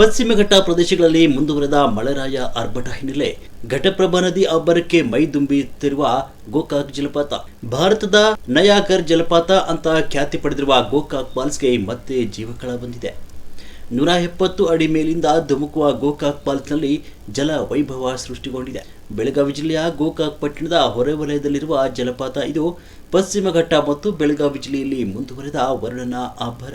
ಪಶ್ಚಿಮ ಘಟ್ಟ ಪ್ರದೇಶಗಳಲ್ಲಿ ಮುಂದುವರೆದ ಮಳೆರಾಯ ಆರ್ಭಟ ಹಿನ್ನೆಲೆ ಘಟಪ್ರಭಾ ನದಿ ಅಬ್ಬರಕ್ಕೆ ಮೈದುಂಬಿತ್ತಿರುವ ಗೋಕಾಕ್ ಜಲಪಾತ. ಭಾರತದ ನಯಾಗರ್ ಜಲಪಾತ ಅಂತ ಖ್ಯಾತಿ ಪಡೆದಿರುವ ಗೋಕಾಕ್ ಫಾಲ್ಸ್ಗೆ ಮತ್ತೆ ಜೀವಕಳ ಬಂದಿದೆ. ನೂರ ಎಪ್ಪತ್ತು ಅಡಿ ಮೇಲಿಂದ ಧುಮುಕುವ ಗೋಕಾಕ್ ಫಾಲ್ಸ್ನಲ್ಲಿ ಜಲ ವೈಭವ ಸೃಷ್ಟಿಗೊಂಡಿದೆ. ಬೆಳಗಾವಿ ಜಿಲ್ಲೆಯ ಗೋಕಾಕ್ ಪಟ್ಟಣದ ಹೊರವಲಯದಲ್ಲಿರುವ ಜಲಪಾತ ಇದು ಪಶ್ಚಿಮ ಘಟ್ಟ ಮತ್ತು ಬೆಳಗಾವಿ ಜಿಲ್ಲೆಯಲ್ಲಿ ಮುಂದುವರೆದ ವರ್ಣನ ಅಬ್ಬರ